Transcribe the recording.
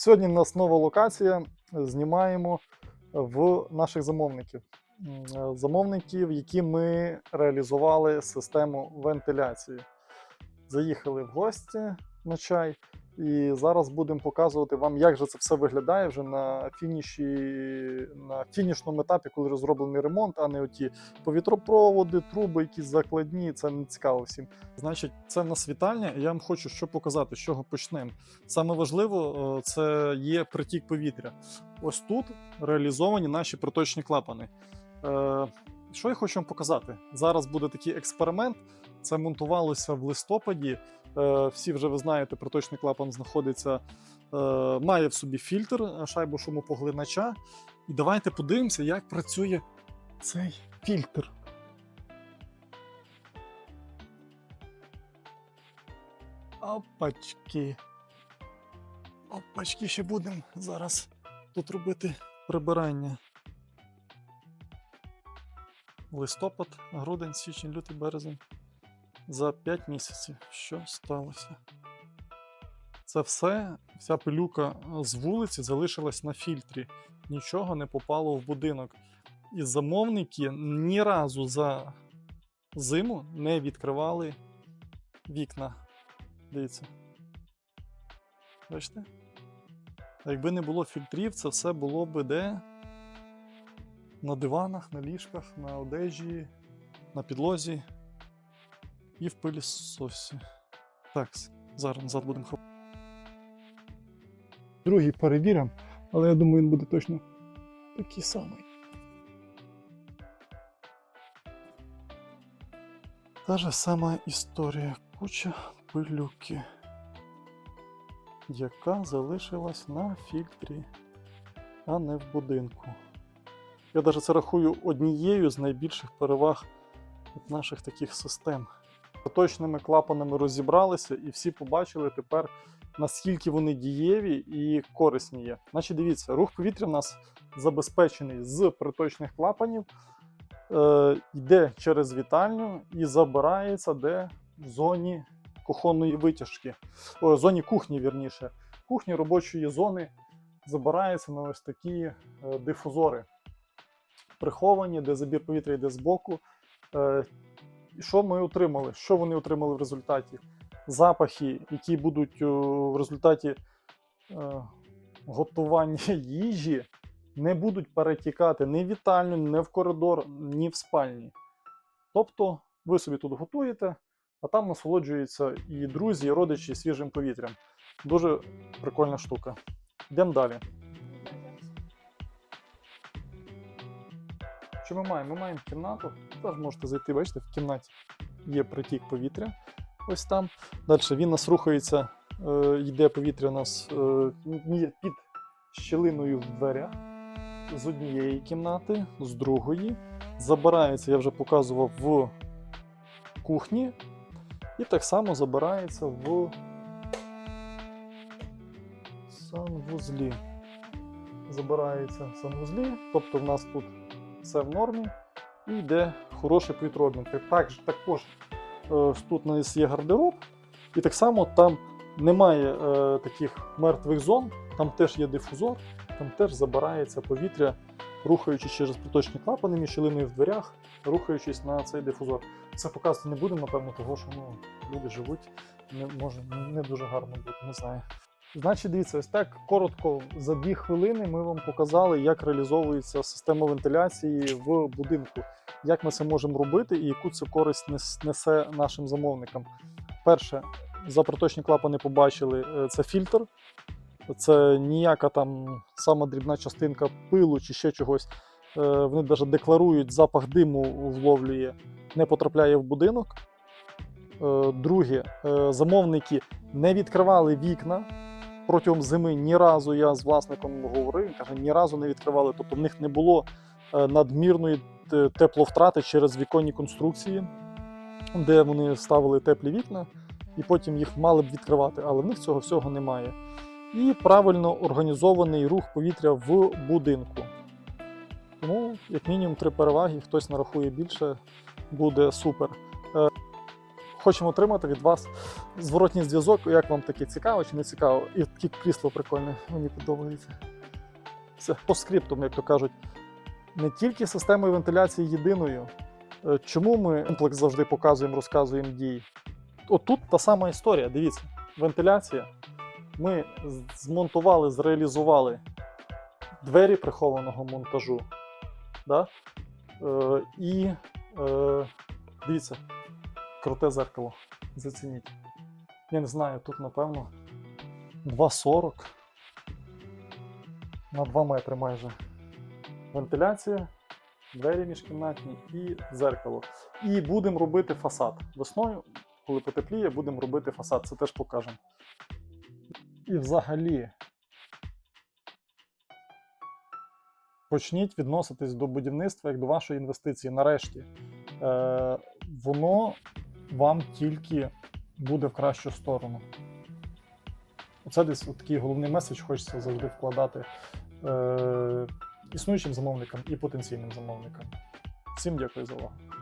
Сьогодні в нас нова локація. Знімаємо в наших замовників. Замовників, які ми реалізували систему вентиляції. Заїхали в гості на чай, і зараз будемо показувати вам, як же це все виглядає вже на фініші, на фінішному етапі, коли розроблений ремонт, а не оті повітропроводи, труби, якісь закладні. Це не цікаво всім. Значить, це в нас вітальня, я вам хочу що показати, з чого почнемо. Саме важливо е, це є притік повітря. Ось тут реалізовані наші проточні клапани. Що я хочу вам показати? Зараз буде такий експеримент. Це монтувалося в листопаді. Е, Всі вже ви знаєте, проточний клапан знаходиться, е, має в собі фільтр е, шайбу шумопоглинача. І давайте подивимося, як працює цей фільтр. Опачки. Опачки, ще будемо зараз тут робити прибирання. Листопад, грудень, січень, лютий, березень. За 5 місяців. Що сталося? Це все, вся пилюка з вулиці залишилась на фільтрі. Нічого не попало в будинок. І замовники ні разу за зиму не відкривали вікна. Дивіться. Бачите? А якби не було фільтрів, це все було би де? На диванах, на ліжках, на одежі, на підлозі і в пилісосі. Так, зараз назад будемо ховати. Другий перевіримо, але я думаю, він буде точно такий самий. Та ж сама історія. Куча пилюки, яка залишилась на фільтрі, а не в будинку. Я навіть це рахую однією з найбільших переваг наших таких систем. Поточними клапанами розібралися, і всі побачили тепер, наскільки вони дієві і корисні є. Значить, дивіться, рух повітря в нас забезпечений з приточних клапанів, е, йде через вітальню і забирається де в зоні кухонної витяжки, о, зоні кухні, вірніше. Кухні робочої зони забирається на ось такі е, дифузори приховані, де забір повітря йде збоку. Е, що ми отримали? Що вони отримали в результаті? Запахи, які будуть в результаті е, готування їжі, не будуть перетікати ні в вітальню, ні в коридор, ні в спальні. Тобто ви собі тут готуєте, а там насолоджуються і друзі, і родичі свіжим повітрям. Дуже прикольна штука. Йдемо далі. Що ми маємо? Ми маємо кімнату. Теж можете зайти, бачите, в кімнаті є притік повітря. Ось там. Далі він нас рухається, е, йде повітря у нас е, під щілиною в дверях з однієї кімнати, з другої. Забирається, я вже показував, в кухні. І так само забирається в санвузлі. Забирається в санвузлі, тобто в нас тут все в нормі і йде хороший повітрообмін. Так, також е, тут у нас є гардероб, і так само там немає е, таких мертвих зон, там теж є дифузор, там теж забирається повітря, рухаючись через проточні клапани між в дверях, рухаючись на цей дифузор. Це показувати не будемо, напевно, того, що ну, люди живуть, не, може не дуже гарно бути, не знаю. Значить, дивіться, ось так коротко за дві хвилини ми вам показали, як реалізовується система вентиляції в будинку, як ми це можемо робити і яку це користь несе нашим замовникам. Перше, за проточні клапани побачили, е, це фільтр. Це ніяка там сама дрібна частинка пилу чи ще чогось. Е, Вони навіть декларують, запах диму вловлює, не потрапляє в будинок. Е, Друге, замовники не відкривали вікна протягом зими ні разу я з власником говорив, каже, ні разу не відкривали. Тобто в них не було е, надмірної тепловтрати через віконні конструкції, де вони ставили теплі вікна, і потім їх мали б відкривати, але в них цього всього немає. І правильно організований рух повітря в будинку. Тому, як мінімум, три переваги, хтось нарахує більше, буде супер. Хочемо отримати від вас зворотній зв'язок, як вам таке цікаво чи не цікаво. І таке крісло прикольне, мені подобається. Все по скриптум, як то кажуть, не тільки системою вентиляції єдиною. Е, Чому ми комплекс завжди показуємо, розказуємо дії? Отут та сама історія. Дивіться, вентиляція. Ми змонтували, зреалізували двері прихованого монтажу. Да? Е, і е, дивіться, круте зеркало. Зацініть. Я не знаю, тут, напевно, 2,40 на 2 метри майже. Вентиляція, двері міжкімнатні і дзеркало. І будемо робити фасад. Весною, коли потепліє, будемо робити фасад. Це теж покажемо. І взагалі. Почніть відноситись до будівництва як до вашої інвестиції. Нарешті. Е, воно вам тільки буде в кращу сторону. Оце десь такий головний меседж хочеться завжди вкладати е, існуючим замовникам і потенційним замовникам. Всім дякую за увагу.